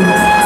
Dance.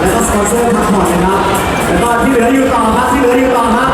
แล้วก็สปอนเซอร์พักผ่อนนะครับแล้วก็ที่เหลืออยู่ต่อครับที่เหลืออยู่ต่อครับ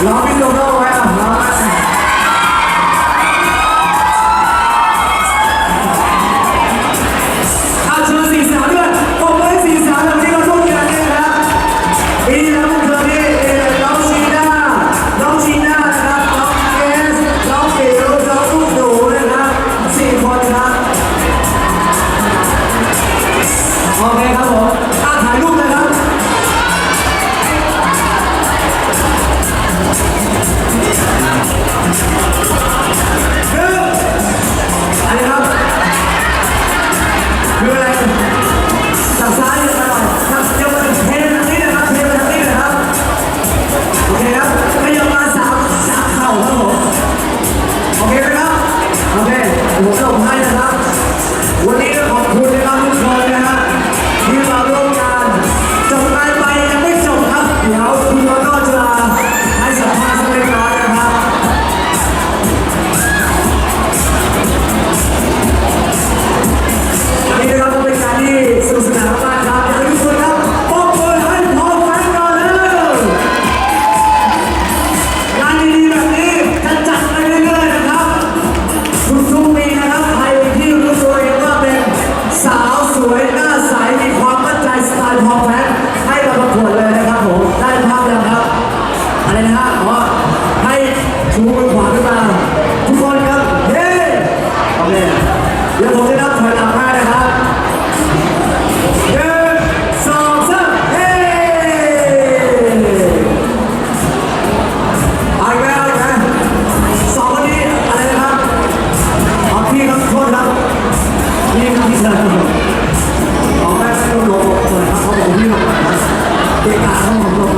Robin Donald. โอษครับนี่งสองสามนองแรกเส้นโลกนะครับเขาบอกว่าเาต้ล